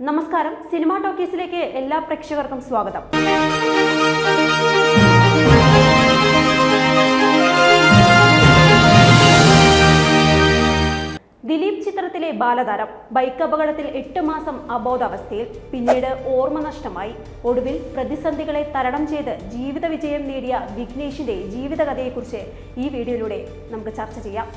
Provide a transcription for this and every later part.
നമസ്കാരം. സിനിമാ ടോക്കീസിലേക്ക് എല്ലാ പ്രേക്ഷകർക്കും സ്വാഗതം. ദിലീപ് ചിത്രത്തിലെ ബാലതാരം ബൈക്ക് അപകടത്തിൽ എട്ട് മാസം അബോധാവസ്ഥയിൽ പിന്നീട് ഓർമ്മ നഷ്ടമായി. ഒടുവിൽ പ്രതിസന്ധികളെ തരണം ചെയ്ത് ജീവിത വിജയം നേടിയ വിഘ്നേഷിന്റെ ജീവിതകഥയെക്കുറിച്ച് ഈ വീഡിയോയിലൂടെ നമുക്ക് ചർച്ച ചെയ്യാം.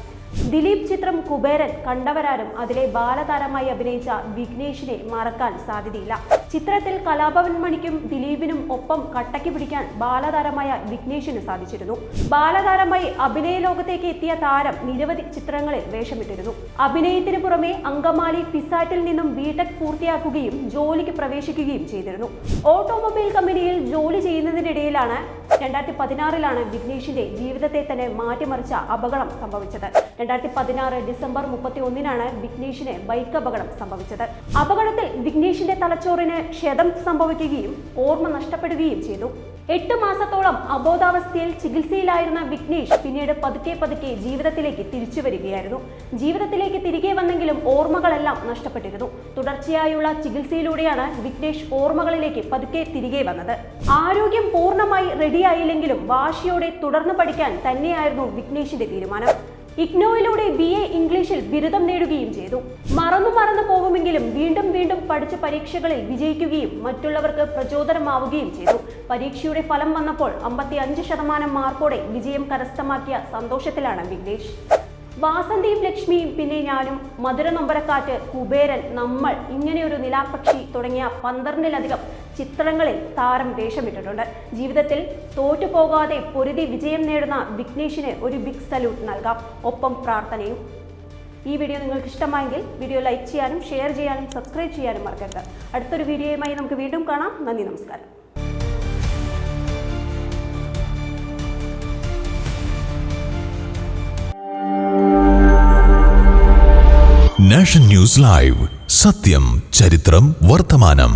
ദിലീപ് ചിത്രം കുബേരൻ കണ്ടവരാരും അതിലെ ബാലതാരമായി അഭിനയിച്ച വിഘ്നേഷിനെ മറക്കാൻ സാധ്യതയില്ല. ചിത്രത്തിൽ കലാഭവൻ മണിക്കും ദിലീപിനും ഒപ്പം കട്ടയ്ക്ക് പിടിക്കാൻ ബാലതാരമായ വിഘ്നേഷിന് സാധിച്ചിരുന്നു. ബാലതാരമായി അഭിനയ ലോകത്തേക്ക് എത്തിയ താരം നിരവധി ചിത്രങ്ങളിൽ വേഷമിട്ടിരുന്നു. അഭിനയത്തിന് പുറമെ അങ്കമാലി ഫിസാറ്റിൽ നിന്നും ബിടെക് പൂർത്തിയാക്കുകയും ജോലിക്ക് പ്രവേശിക്കുകയും ചെയ്തിരുന്നു. ഓട്ടോമൊബൈൽ കമ്പനിയിൽ ജോലി ചെയ്യുന്നതിനിടയിലാണ് രണ്ടായിരത്തി പതിനാറിലാണ് വിഘ്നേഷിന്റെ ജീവിതത്തെ തന്നെ മാറ്റിമറിച്ച അപകടം സംഭവിച്ചത്. രണ്ടായിരത്തി പതിനാറ് ഡിസംബർ മുപ്പത്തി ഒന്നിനാണ് വിഘ്നേഷിന് ബൈക്ക് അപകടം സംഭവിച്ചത്. അപകടത്തിൽ വിഘ്നേഷിന്റെ തലച്ചോറിന് ക്ഷതം സംഭവിക്കുകയും ഓർമ്മ നഷ്ടപ്പെടുകയും ചെയ്തു. എട്ട് മാസത്തോളം അബോധാവസ്ഥയിൽ ചികിത്സയിലായിരുന്ന വിഘ്നേഷ് പിന്നീട് പതുക്കെ പതുക്കെ ജീവിതത്തിലേക്ക് തിരിച്ചു വരികയായിരുന്നു. ജീവിതത്തിലേക്ക് തിരികെ വന്നെങ്കിലും ഓർമ്മകളെല്ലാം നഷ്ടപ്പെട്ടിരുന്നു. തുടർച്ചയായുള്ള ചികിത്സയിലൂടെയാണ് വിഘ്നേഷ് ഓർമ്മകളിലേക്ക് പതുക്കെ തിരികെ വന്നത്. ആരോഗ്യം പൂർണമായി റെഡിയായില്ലെങ്കിലും വാശിയോടെ തുടർന്ന് പഠിക്കാൻ തന്നെയായിരുന്നു വിഘ്നേഷിന്റെ തീരുമാനം. ഇഗ്നോയിലൂടെ ബി എ ബിരുദം നേടുകയും ചെയ്തു. മറന്നു മറന്നു പോകുമെങ്കിലും വീണ്ടും വീണ്ടും പഠിച്ച പരീക്ഷകളിൽ വിജയിക്കുകയും മറ്റുള്ളവർക്ക് പ്രചോദനമാവുകയും ചെയ്തു. പരീക്ഷയുടെ ഫലം വന്നപ്പോൾ അമ്പത്തി അഞ്ച് ശതമാനം മാർക്കോടെ വിജയം കരസ്ഥമാക്കിയ സന്തോഷത്തിലാണ് വിഘ്നേഷ്. വാസന്തിയും ലക്ഷ്മിയും പിന്നെ ഞാനും മധുര നൊമ്പരക്കാറ്റ് കുബേരൻ നമ്മൾ ഇങ്ങനെയൊരു നിലാപക്ഷി തുടങ്ങിയ പന്ത്രണ്ടിലധികം ചിത്രങ്ങളിൽ താരം വേഷമിട്ടിട്ടുണ്ട്. ജീവിതത്തിൽ തോറ്റുപോകാതെ പൊരുതി വിജയം നേടുന്ന വിഘ്നേഷിന് ഒരു ബിഗ് സല്യൂട്ട് നൽകാം. ഒപ്പം പ്രാർത്ഥനയും. ഈ വീഡിയോ നിങ്ങൾക്ക് ഇഷ്ടമായെങ്കിൽ വീഡിയോ ലൈക്ക് ചെയ്യാനും ഷെയർ ചെയ്യാനും സബ്സ്ക്രൈബ് ചെയ്യാനും മറക്കരുത്. അടുത്തൊരു വീഡിയോയുമായി നമുക്ക് വീണ്ടും കാണാം. നന്ദി നമസ്കാരം. നാഷൻ ന്യൂസ് ലൈവ് സത്യം ചരിത്രം വർത്തമാനം